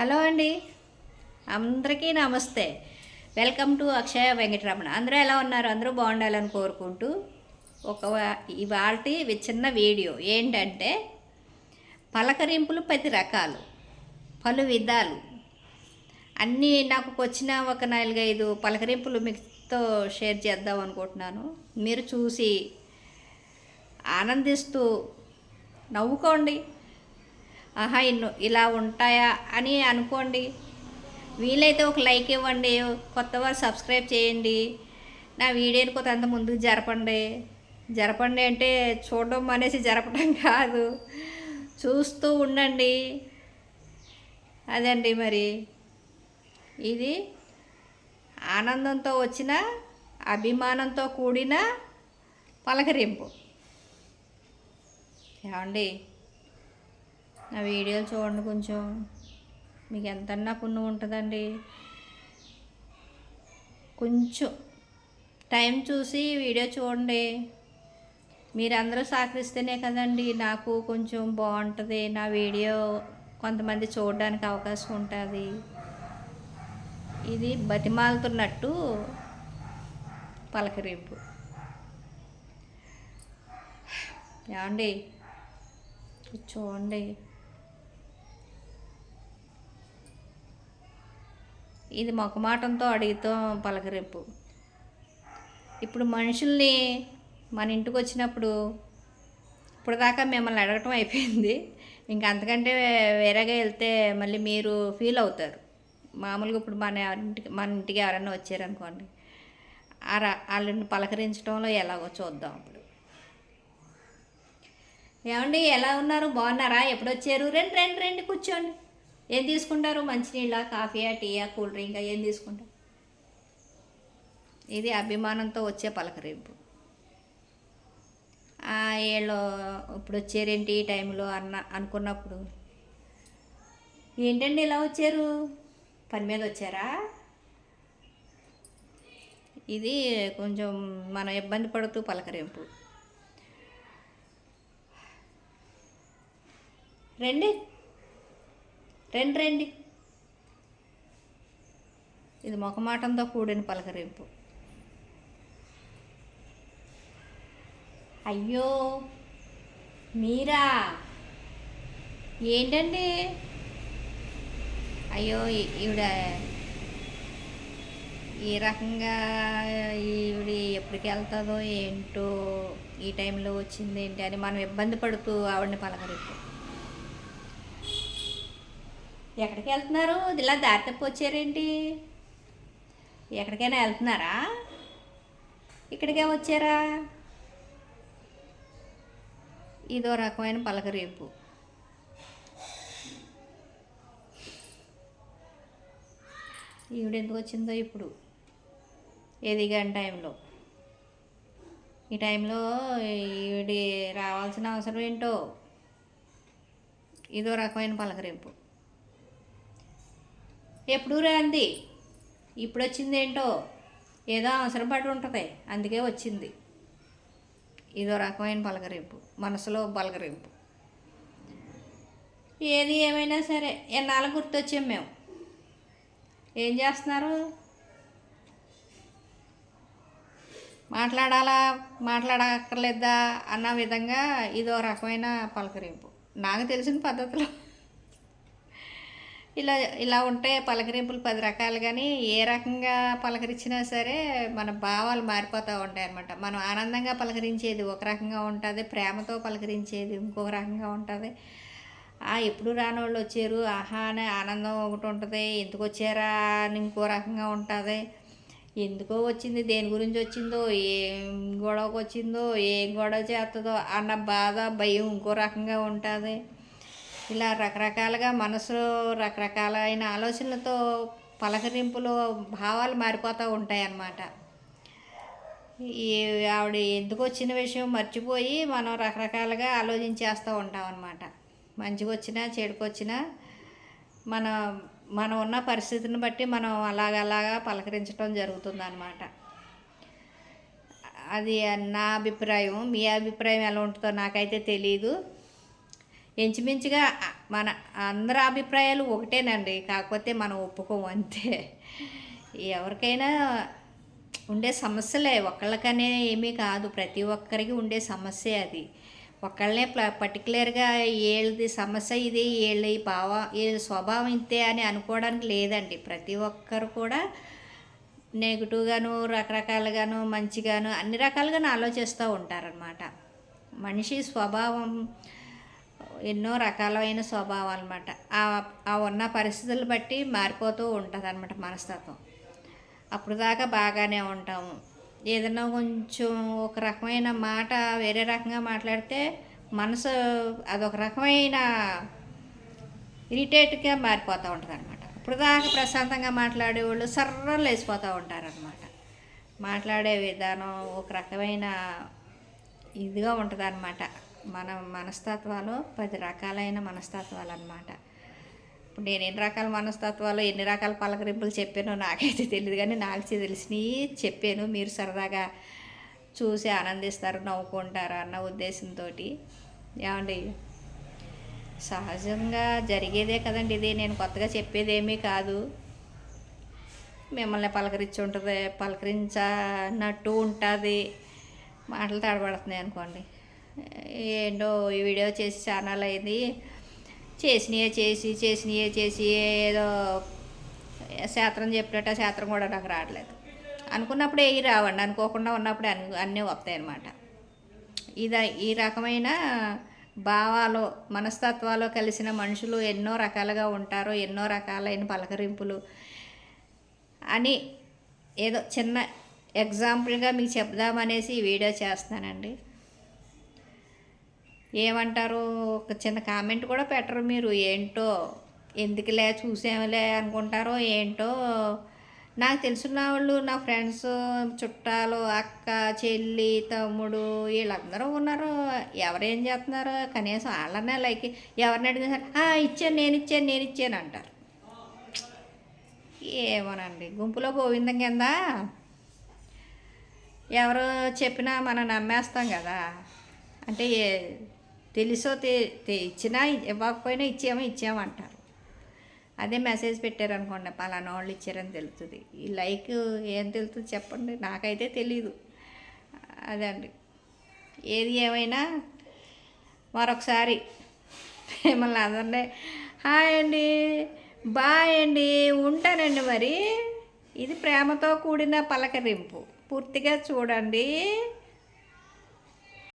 Hello అండి. అందరికీ నమస్తే. Welcome to Akshaya Venkataramana. అందరూ ఎలా ఉన్నారు? అందరూ బాగుండాలని కోరుకుంటూ ఒక ఇవాటి చిన్న వీడియో. ఏంటంటే పలకరింపులు ప్రతి రకాలు. పలు విధాలు. అన్నీ నాకు వచ్చిన ఒక నాలుగైదు పలకరింపులు మీతో షేర్ చేద్దాం అనుకుంటున్నాను. మీరు చూసి ఆనందిస్తూ నవ్వుకోండి. ఆహా ఇన్ను ఇలా ఉంటాయా అని అనుకోండి. వీలైతే ఒక లైక్ ఇవ్వండి కొత్త వారు సబ్స్క్రైబ్ చేయండి. నా వీడియోని కొంత ముందుకు జరపండి. జరపండి అంటే చూడడం అనేసి జరపడం కాదు. చూస్తూ ఉండండి. అదండి మరి. ఇది ఆనందంతో వచ్చిన అభిమానంతో కూడిన పలకరింపు. ఏమండి? నా వీడియోలు చూడండి కొంచెం. మీకు ఎంతన్నా పుణ్యం ఉంటుందండి. కొంచెం టైం చూసి వీడియో చూడండి. మీరందరూ సహకరిస్తేనే కదండి నాకు కొంచెం బాగుంటుంది. నా వీడియో కొంతమంది చూడడానికి అవకాశం ఉంటుంది. ఇది బతిమాలుతున్నట్టు పలకరింపు. ఏమండి? చూడండి. ఇది మొకమాటంతో అడుగుతాం పలకరింపు. ఇప్పుడు మనుషుల్ని మన ఇంటికి వచ్చినప్పుడు ఇప్పటిదాకా మిమ్మల్ని అడగటం అయిపోయింది. ఇంకా అంతకంటే వేరేగా వెళ్తే మళ్ళీ మీరు ఫీల్ అవుతారు. మామూలుగా ఇప్పుడు మన ఇంటికి మన ఇంటికి ఎవరైనా వచ్చారనుకోండి అలా వాళ్ళని పలకరించడంలో ఎలాగో చూద్దాం ఇప్పుడు ఏమండి ఎలా ఉన్నారు? బాగున్నారా? ఎప్పుడు వచ్చారు రండి రండి రండి కూర్చోండి. ఏం తీసుకుంటారు? మంచినీళ్ళ కాఫీయా టీయా కూల్ డ్రింకా? ఏం తీసుకుంటారు? ఇది అభిమానంతో వచ్చే పలకరింపు. ఆ, వీళ్ళు ఇప్పుడు వచ్చారేంటి ఈ టైంలో అన్న అనుకున్నప్పుడు ఏంటండి ఇలా వచ్చారు? పని మీద వచ్చారా? ఇది కొంచెం మనం ఇబ్బంది పడుతూ పలకరింపు. రండి. రండి రండి. ఇది మొఖమాటంతో కూడిన పలకరింపు. అయ్యో మీరా? ఏంటండి? అయ్యో ఈవిడ ఈ రకంగా ఈవిడ ఎప్పటికి వెళ్తుందో ఏంటో ఈ టైంలో వచ్చింది ఏంటి అని మనం ఇబ్బంది పడుతూ ఆవిడని పలకరింపు ఎక్కడికి వెళ్తున్నారు? ఇలా దారి తప్పి వచ్చారేంటి? ఎక్కడికైనా వెళ్తున్నారా? ఇక్కడికే వచ్చారా? ఇదో రకమైన పలకరేపు ఈవిడ ఎందుకు వచ్చిందో ఇప్పుడు? ఏది గంట టైంలో? ఈ టైంలో ఈవిడి రావాల్సిన అవసరం ఏంటో? ఇదో రకమైన పలకరింపు ఎప్పుడు రాంది ఇప్పుడు వచ్చింది ఏంటో ఏదో అవసరం పడి ఉంటుంది అందుకే వచ్చింది. ఇదో రకమైన పలకరింపు మనసులో పలకరింపు ఏది ఏమైనా సరే ఎన్నాళ్ళు గుర్తొచ్చాం మేము ఏం చేస్తున్నారు? మాట్లాడాలా? మాట్లాడక్కర్లేదా? అన్న విధంగా ఇదో రకమైన పలకరింపు నాకు తెలిసిన పద్ధతిలో. ఇలా ఇలా ఉంటే పలకరింపులు పది రకాలు కానీ ఏ రకంగా పలకరించినా సరే మన భావాలు మారిపోతూ ఉంటాయి అన్నమాట మనం ఆనందంగా పలకరించేది ఒక రకంగా ఉంటుంది ప్రేమతో పలకరించేది ఇంకొక రకంగా ఉంటుంది. ఆ ఎప్పుడు రాని వాళ్ళు వచ్చారు ఆహా అనే ఆనందం ఒకటి ఉంటుంది ఎందుకు వచ్చారా అని ఇంకో రకంగా ఉంటుంది. ఎందుకో వచ్చింది దేని గురించి వచ్చిందో ఏం గొడవకు వచ్చిందో ఏం గొడవ చేస్తుందో అన్న బాధ భయం ఇంకో రకంగా ఉంటుంది. ఇలా రకరకాలుగా మనసులో రకరకాలైన ఆలోచనలతో పలకరింపులో భావాలు మారిపోతూ ఉంటాయి అన్నమాట ఈ ఆవిడ ఎందుకు వచ్చిన విషయం మర్చిపోయి మనం రకరకాలుగా ఆలోచించేస్తూ ఉంటాం అన్నమాట మంచిగా వచ్చినా చెడుకు మన మనం ఉన్న పరిస్థితిని బట్టి మనం అలాగలాగా పలకరించడం జరుగుతుంది అన్నమాట అది నా అభిప్రాయం. మీ అభిప్రాయం ఎలా ఉంటుందో నాకైతే తెలియదు ఇంచుమించుగా మన అందరి అభిప్రాయాలు ఒకటేనండి. కాకపోతే మనం ఒప్పుకోము అంతే. ఎవరికైనా ఉండే సమస్యలే. ఒకళ్ళకనే ఏమీ కాదు. ప్రతి ఒక్కరికి ఉండే సమస్య అది. ఒకళ్ళనే పర్టికులర్గా వీళ్ళది సమస్య ఇది వీళ్ళ ఈ భావ వీళ్ళ స్వభావం ఇంతే అని అనుకోవడానికి లేదండి. ప్రతి ఒక్కరు కూడా నెగిటివ్గాను రకరకాలుగాను మంచిగాను అన్ని రకాలుగాను ఆలోచిస్తూ ఉంటారనమాట మనిషి స్వభావం ఎన్నో రకాలైన స్వభావం అనమాట ఆ ఉన్న పరిస్థితులు బట్టి మారిపోతూ ఉంటుంది అనమాట మనస్తత్వం. అప్పుడు దాకా బాగానే ఉంటాము. ఏదైనా కొంచెం ఒక రకమైన మాట వేరే రకంగా మాట్లాడితే మనసు అదొక రకమైన ఇరిటేట్గా మారిపోతూ ఉంటుంది అనమాట ఇప్పుడు దాకా ప్రశాంతంగా మాట్లాడేవాళ్ళు సర్రం లేచిపోతూ ఉంటారనమాట మాట్లాడే విధానం ఒక రకమైన ఇదిగా ఉంటుంది అనమాట మన మనస్తత్వాలు పది రకాలైన మనస్తత్వాలు అనమాట ఇప్పుడు నేను ఎన్ని రకాల మనస్తత్వాలు ఎన్ని రకాల పలకరింపులు చెప్పానో నాకైతే తెలియదు కానీ నాకు తెలిసినవి చెప్పాను. మీరు సరదాగా చూసి ఆనందిస్తారు నవ్వుకుంటారు అన్న ఉద్దేశంతో ఏమండి? సహజంగా జరిగేదే కదండి ఇది. నేను కొత్తగా చెప్పేదేమీ కాదు. మిమ్మల్ని పలకరించి ఉంటుంది పలకరించనట్టు ఉంటుంది. మాటలు తడబడుతున్నాయి అనుకోండి. ఏంటో ఈ వీడియో చేసి ఛానల్ అయింది. చేసినయే చేసి చేసినయే చేసి ఏదో శాస్త్రం చెప్పినట్టు ఆ శాస్త్రం కూడా నాకు రావట్లేదు. అనుకున్నప్పుడు ఏ రావండి. అనుకోకుండా ఉన్నప్పుడు అన్ని అన్నీ వస్తాయి అన్నమాట ఇది ఈ రకమైన భావాలు మనస్తత్వాలు కలిసిన మనుషులు ఎన్నో రకాలుగా ఉంటారు ఎన్నో రకాలైన పలకరింపులు అని ఏదో చిన్న ఎగ్జాంపుల్గా మీకు చెప్దామనేసి ఈ వీడియో చేస్తానండి ఏమంటారు? ఒక చిన్న కామెంట్ కూడా పెట్టరు మీరు. ఏంటో? ఎందుకులే చూసేమలే అనుకుంటారో ఏంటో? నాకు తెలిసిన వాళ్ళు నా ఫ్రెండ్స్ చుట్టాలు అక్క చెల్లి తమ్ముడు వీళ్ళందరూ ఉన్నారు. ఎవరేం చేస్తున్నారు? కనీసం వాళ్ళనే లైక్ ఎవరిని అడిగినా ఇచ్చాను నేను ఇచ్చాను నేను ఇచ్చాను అంటారు. ఏమోనండి. గుంపులో గోవిందం కింద ఎవరు చెప్పినా మనం నమ్మేస్తాం కదా. అంటే తెలుసో తె ఇచ్చినా ఇవ్వకపోయినా ఇచ్చామో ఇచ్చామంటారు అదే మెసేజ్ పెట్టారనుకోండి పలానా వాళ్ళు ఇచ్చారని తెలుస్తుంది ఈ లైక్ ఏం తెలుస్తుంది చెప్పండి నాకైతే తెలీదు. అదే అండి. ఏది ఏమైనా మరొకసారి మిమ్మల్ని అందరినీ హాయ్ అండి బాయ్ అండి ఉంటానండి మరి. ఇది ప్రేమతో కూడిన పలకరింపు. పూర్తిగా చూడండి.